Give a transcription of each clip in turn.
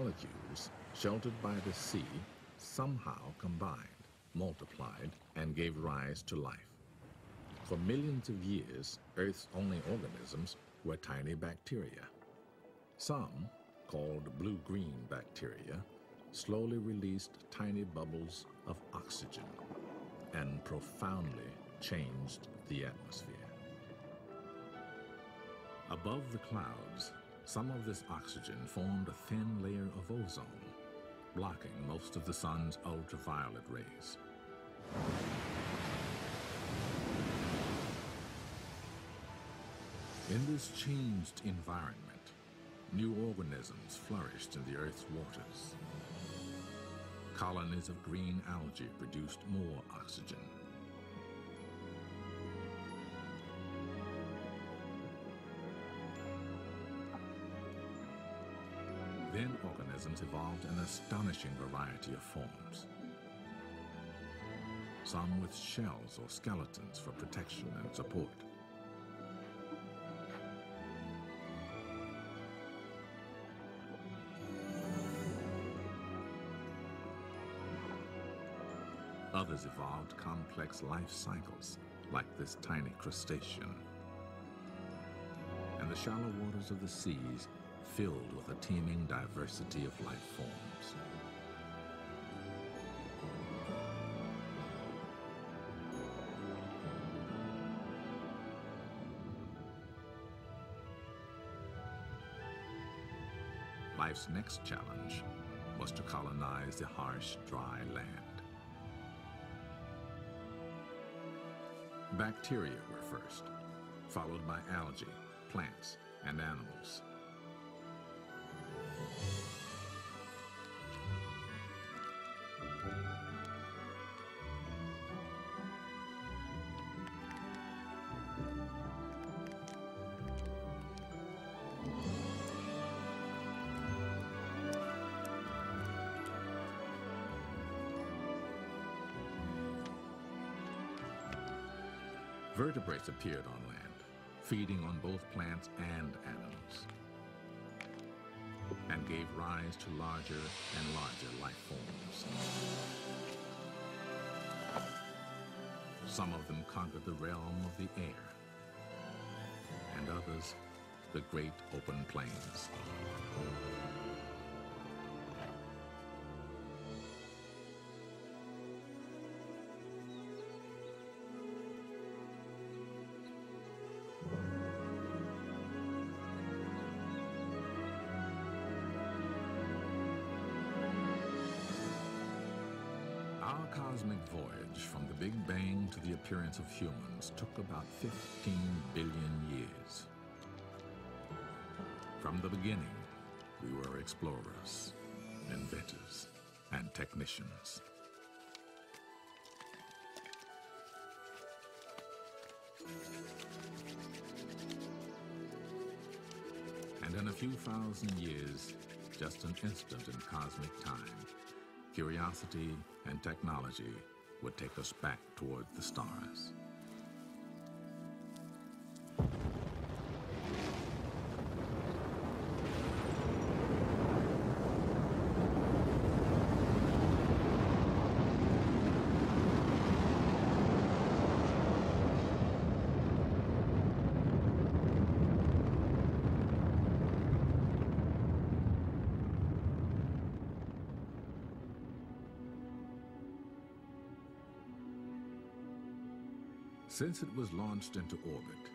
molecules sheltered by the sea somehow combined, multiplied, and gave rise to life. For millions of years, Earth's only organisms were tiny bacteria. Some, called blue-green bacteria, slowly released tiny bubbles of oxygen and profoundly changed the atmosphere. Above the clouds, some of this oxygen formed a thin layer of ozone, blocking most of the sun's ultraviolet rays. In this changed environment, new organisms flourished in the Earth's waters. Colonies of green algae produced more oxygen. Organisms evolved an astonishing variety of forms. Some with shells or skeletons for protection and support. Others evolved complex life cycles, like this tiny crustacean. And the shallow waters of the seas filled with a teeming diversity of life forms. Life's next challenge was to colonize the harsh, dry land. Bacteria were first, followed by algae, plants, and animals. Vertebrates appeared on land, feeding on both plants and animals, and gave rise to larger and larger life forms. Some of them conquered the realm of the air, and others the great open plains. Cosmic voyage from the Big Bang to the appearance of humans took about 15 billion years. From the beginning, we were explorers, inventors, and technicians. And in a few thousand years, just an instant in cosmic time, curiosity and technology would take us back toward the stars. Since it was launched into orbit,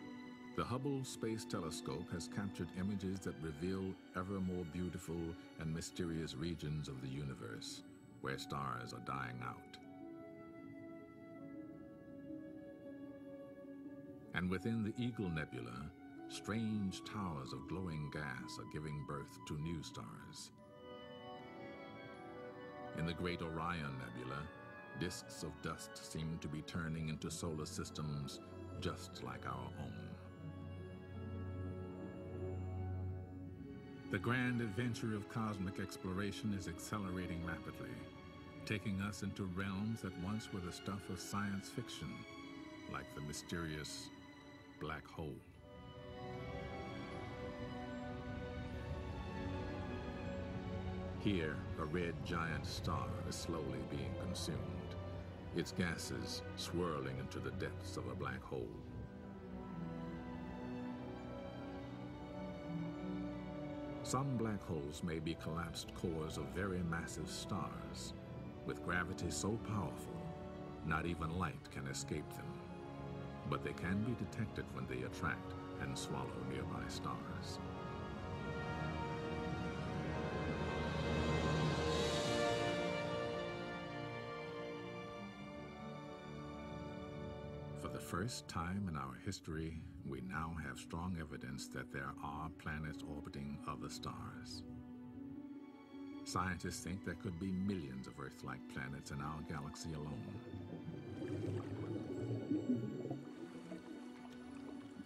the Hubble Space Telescope has captured images that reveal ever more beautiful and mysterious regions of the universe where stars are dying out. And within the Eagle Nebula, strange towers of glowing gas are giving birth to new stars. In the Great Orion Nebula, disks of dust seem to be turning into solar systems just like our own. The grand adventure of cosmic exploration is accelerating rapidly, taking us into realms that once were the stuff of science fiction, like the mysterious black hole. Here, a red giant star is slowly being consumed, its gases swirling into the depths of a black hole. Some black holes may be collapsed cores of very massive stars, with gravity so powerful, not even light can escape them. But they can be detected when they attract and swallow nearby stars. The first time in our history, we now have strong evidence that there are planets orbiting other stars. Scientists think there could be millions of Earth-like planets in our galaxy alone.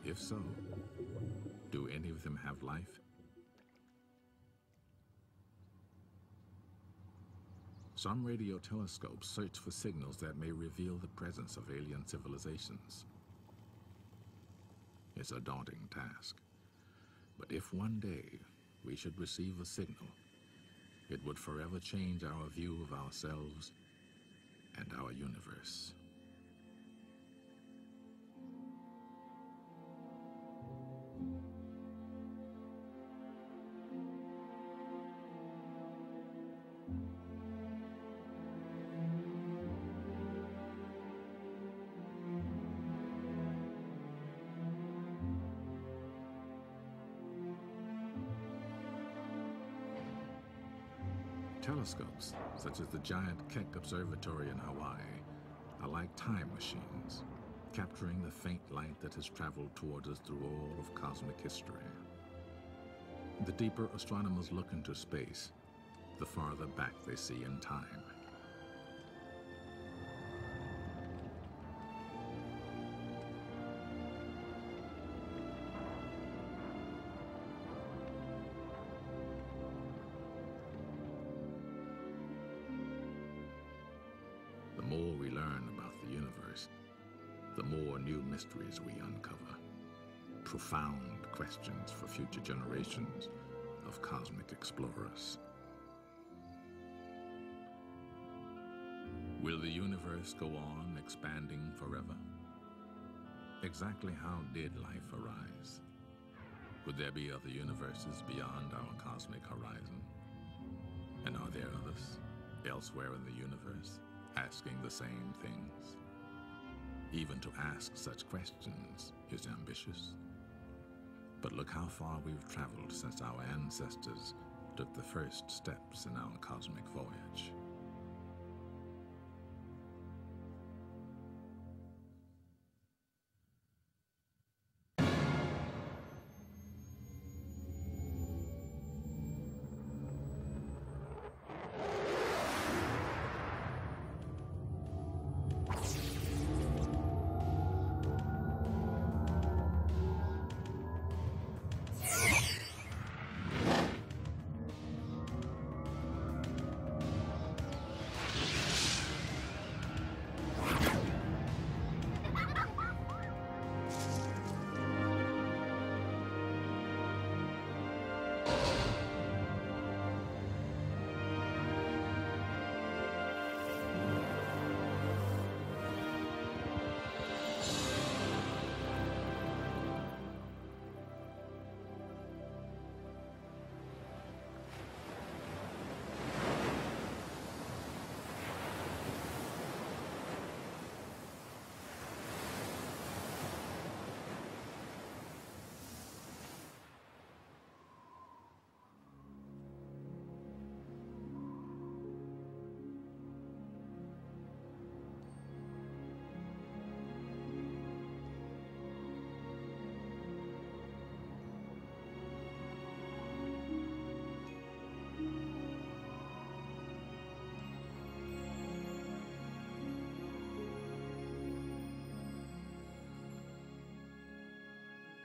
If so, do any of them have life? Some radio telescopes search for signals that may reveal the presence of alien civilizations. It's a daunting task. But if one day we should receive a signal, it would forever change our view of ourselves and our universe. Telescopes, such as the giant Keck Observatory in Hawaii, are like time machines, capturing the faint light that has traveled towards us through all of cosmic history. The deeper astronomers look into space, the farther back they see in time. Mysteries we uncover. Profound questions for future generations of cosmic explorers. Will the universe go on expanding forever? Exactly how did life arise? Would there be other universes beyond our cosmic horizon? And are there others elsewhere in the universe asking the same things? Even to ask such questions is ambitious. But look how far we've traveled since our ancestors took the first steps in our cosmic voyage.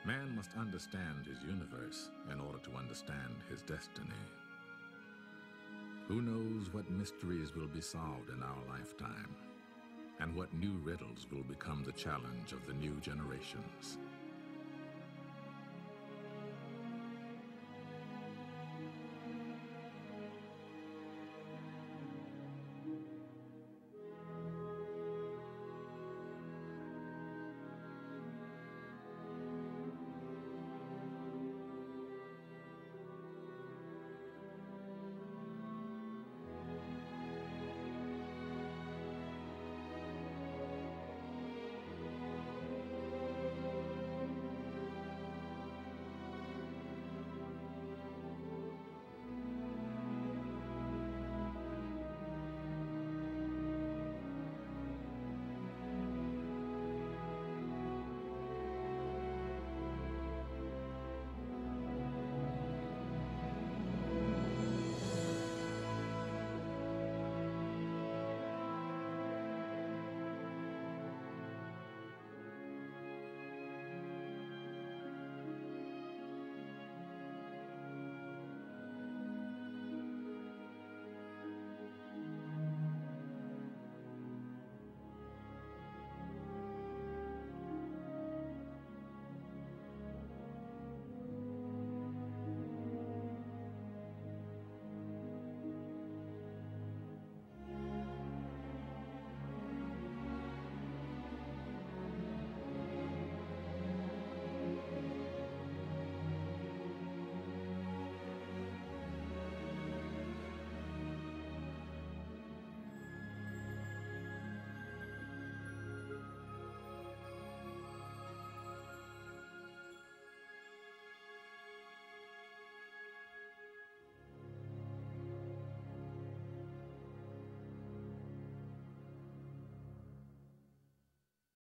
Man must understand his universe in order to understand his destiny. Who knows what mysteries will be solved in our lifetime, and what new riddles will become the challenge of the new generations.